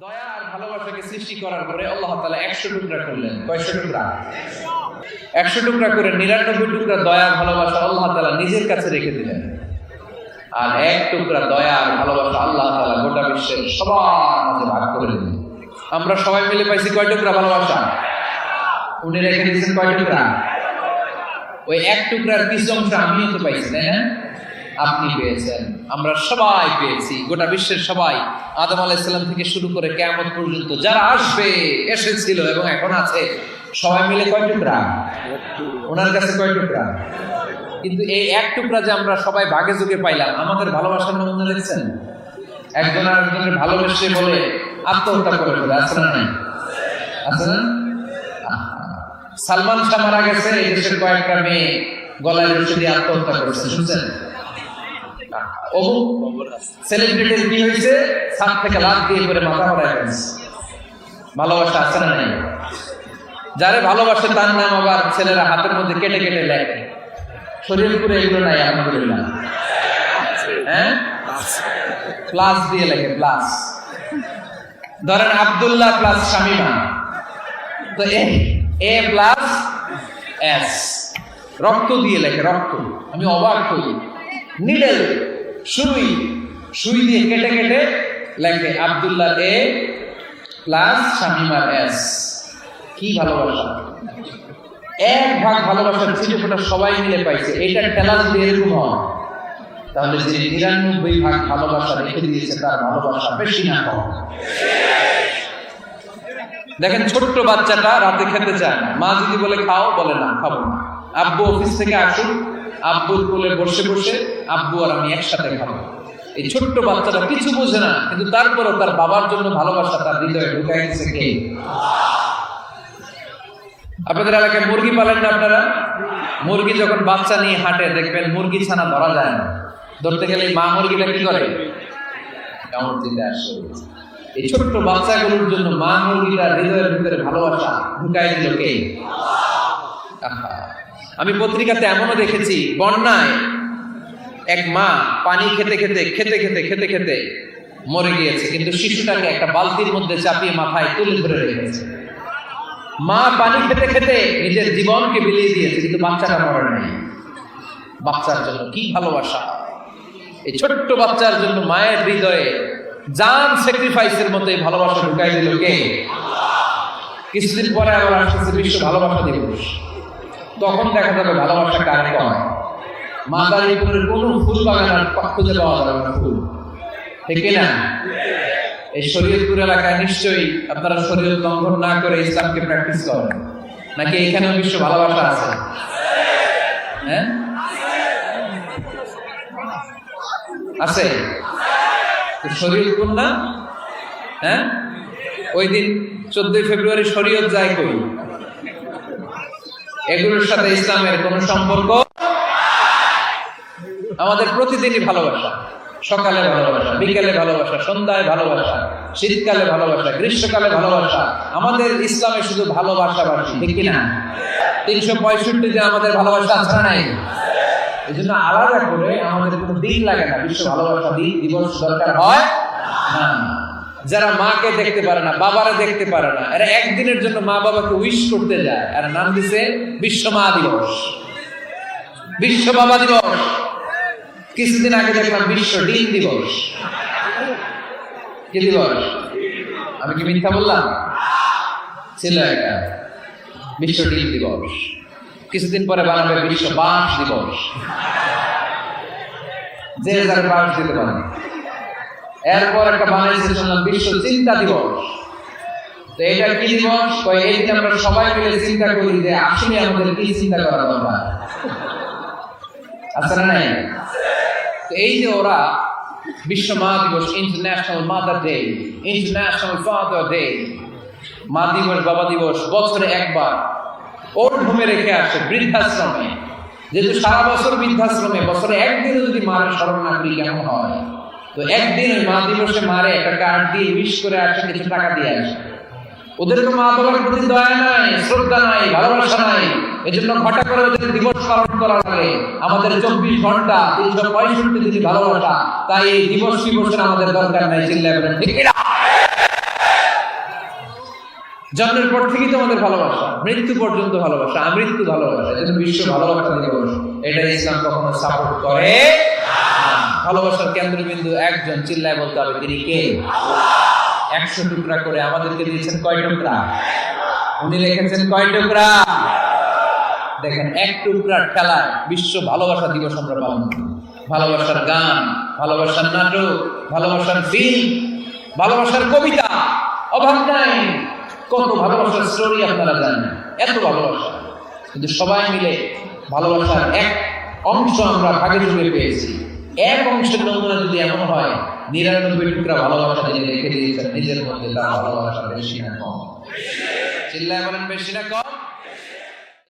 দয়া আর ভালোবাসাকে সৃষ্টি করার পরে আল্লাহ তাআলা একশো টুকরা করলেন। কয়শো টুকরা? একশো টুকরা করে নিরানব্বই টুকরা দয়া ভালোবাসা আল্লাহ তাআলা নিজের কাছে রেখে দিলেন। আর এক টুকরা দয়া আর ভালোবাসা আল্লাহ তাআলা গোটা বিশ্বের সবার মাঝে ভাগ করে দিলেন। আমরা সবাই মিলে পাইছি কয় টুকরা ভালোবাসা? উনি রেখে দিয়েছেন কয় টুকরা? ওই এক টুকরার কিছু অংশ আমিও তো পাইছি, তাই না? আপনি পেয়েছেন। আমরা সবাই পেয়েছি। গোটা বিশ্বের সবাই আদম আলাইসাল্লাম থেকে শুরু করে কেমন পর্যন্ত যারা আসবে, এসেছিল এবং এখন আছে, সবাই মিলে কয় টুকরা? ওনার কাছে কয় টুকরা? কিন্তু এই এক টুকরা যে আমরা সবাই ভাগে যোগে পাইলাম, আমাদের ভালোবাসার নমুনা দেখছেন একজন আর একজনের ভালোবেসে বলে আত্মহত্যা করে ফেলে আছে না নাই? আছে না? সালমান শাহ মারা গেছে, এই দেশের কয়েকটা মেয়ে গলায় আত্মহত্যা করেছে, শুনছেন? হয়েছে? দিয়ে করে মাথা ভালোবাসা আছে না নাই? যারে ভালোবাসে তার নাম আবার ছেলেরা হাতের মধ্যে কেটে কেটে লেখে। পুরে এগুলো নাই, আলহামদুলিল্লাহ। হ্যাঁ? প্লাস দিয়ে লেখে, প্লাস। ধরেন আব্দুল্লাহ প্লাস শামিমা। তো এ এ প্লাস এস। রক্ত দিয়ে লেখে, রক্ত। আমি অবাক করি নিডেল সুই সুই দিয়ে কেটে কেটে লেখে আব্দুল্লাহ এ প্লাস শামিমার এস। কি ভালোবাসা। এক ভাগ ভালোবাসার ছিটে সবাই মিলে পাইছে। এটা ঠেলা যদি এরকম হয়, তাহলে যে নিরানব্বই ভাগ ভালোবাসা রেখে দিয়েছে, তার ভালোবাসা বেশি না কম। দেখেন, ছোট্ট বাচ্চাটা রাতে খেতে চায় মা যদি বলে, খাও, বলে, না, খাব না। আব্বু অফিস থেকে আসুন আব্বুর কোলে বসে বসে আব্বু আর আমি একসাথে খাব। এই ছোট্ট বাচ্চাটা কিছু বোঝে না, কিন্তু তারপরও তার বাবার জন্য ভালোবাসা তার হৃদয়ে ঢুকাই দিচ্ছে কে? আপনাদের এলাকায় মুরগি পালেন না আপনারা? মুরগি যখন বাচ্চা নিয়ে হাঁটে, দেখবেন মুরগি ছানা ধরা যায় না। ধরতে গেলে মা মুরগিটা কি করে? এই ছোট্ট বাচ্চাগুলোর জন্য মা মুরগিটা হৃদয়ের ভিতরে ভালোবাসা ঢুকাই দিল কে? আহা। আমি পত্রিকাতে এমনও দেখেছি, বন্যায় এক মা পানি খেতে খেতে খেতে খেতে খেতে খেতে মরে গিয়েছে। কিন্তু শিশুটাকে একটা বালতির মধ্যে চাপিয়ে মাথায় তুলে ধরে রেখেছে। মা পানি খেতে খেতে নিজের জীবনকে বিলিয়ে দিয়েছে, কিন্তু বাচ্চাটা মরে নাই। বাচ্চার জন্য কি ভালোবাসা। এই ছোট্ট বাচ্চার জন্য মায়ের হৃদয়ে জান স্যাক্রিফাইসের মতো এই ভালোবাসা ঢুকাই দিল কে? কিছুদিন পরে আবার আসতেছে বিশ্ব ভালোবাসা দিবস। তখন দেখা যাবে ভালোবাসা কারে কয় মাদারীপুরের কোন ফুল বাগান খুঁজে পাওয়া যাবে না ফুল। ঠিক না এই শরীয়তপুর এলাকায় নিশ্চয়ই আপনারা শরীয়ত লঙ্ঘন না করে ইসলামকে প্র্যাকটিস করেন। নাকি এখানেও বিশ্ব ভালোবাসা আছে? হ্যাঁ? আছে? শরীয়তপুর না? হ্যাঁ? ওই দিন চোদ্দই ফেব্রুয়ারি শরীয়ত যায় কই? এগুলোর সাথে ইসলামের কোন সম্পর্ক? আমাদের প্রতিদিনই ভালোবাসা। সকালে ভালোবাসা, বিকেলে ভালোবাসা, সন্ধ্যায় ভালোবাসা, শীতকালে ভালোবাসা, গ্রীষ্মকালে ভালোবাসা। আমাদের ইসলামে শুধু ভালোবাসা বাসি ঠিক কিনা? তিনশো পঁয়ষট্টিতে আমাদের ভালোবাসা আছে নাই? এই জন্য আলাদা করে আমাদের কোনো দিন লাগে না। বিশ্ব ভালোবাসা দিন দিবস দরকার হয় না। যারা মাকে দেখতে পারে না, বাবারা দেখতে পারে না, এরা একদিনের জন্য মা বাবাকে উইশ করতে যায়। আর নাম দিছে বিশ্ব মা দিবস। বিশ্ব বাবা দিবস। কিছুদিন আগে দেখলাম বিশ্ব ডিম দিবস। কি দিবস? আমি কি মিথ্যা বললাম? ছিল এটা বিশ্ব ডিম দিবস। কিছুদিন পরে বানাবে বিশ্ব বাঁশ দিবস। যে যার বাঁশ দিতে পারে এরপর একটা বানাইছে শুনলাম বিশ্ব চিন্তা দিবস। তো এটা কি দিবস? এই দিন আমরা সবাই মিলে চিন্তা করি যে আসলে আমাদের কি চিন্তা করা দরকার? আছে না নাই? এই যে ওরা বিশ্ব মা দিবস international mother day international father day মা দিবস, বাবা দিবস, বছরে একবার। ওর ঘুমে রেখে আসে বৃদ্ধাশ্রমে। যেহেতু সারা বছর বৃদ্ধাশ্রমে, বছরে একদিনও যদি মার স্মরণ না করি কেমন হয়? তো একদিন ওই মা দিবসে মারে, একটা কার্ড দিয়ে উইশ করে আসে কিছু টাকা দিয়ে আসে। ওদের তো মা প্রতি দয়া নাই, শ্রদ্ধা নাই, ভালোবাসা নাই এই জন্য ঘটা করে ওদের দিবস পালন করা লাগে। আমাদের চব্বিশ ঘণ্টা, তিনশো পঁয়ষট্টি ভালোবাসা, তাই এই দিবস আমাদের দরকার নাই চিল্লা জন্মের পর থেকেই তো আমাদের ভালোবাসা, মৃত্যু পর্যন্ত ভালোবাসা, আমৃত্যু ভালোবাসা এটা বিশ্ব ভালোবাসা দিবস এটা ইসলাম কখনো সাপোর্ট করে না। ভালোবাসার কেন্দ্রবিন্দু একজন চিল্লায় বলতে হবে তিনি কে? একশো টুকরা করে আমাদেরকে দিয়েছেন কয় টুকরা? উনি লিখেছেন কয় টুকরা? দেখেন এক টুকরার খেলায় বিশ্ব ভালোবাসা দিবস আমরা পালন করি। ভালোবাসার গান ভালোবাসার নাটক ভালোবাসার ফিল্ম ভালোবাসার কবিতা অভাব নাই। কত ভালোবাসার স্টোরি আপনারা জানেন এত ভালোবাসা। কিন্তু সবাই মিলে ভালোবাসার এক অংশ আমরা ভাগে চুকে পেয়েছি। এক অংশের নমুনা যদি এমন হয়, নিরানব্বই টুকরা ভালোবাসা যিনি রেখে দিয়েছেন, নিজের মধ্যে তার ভালোবাসা বেশি না কম। চিল্লায় বলেন, বেশি না কম?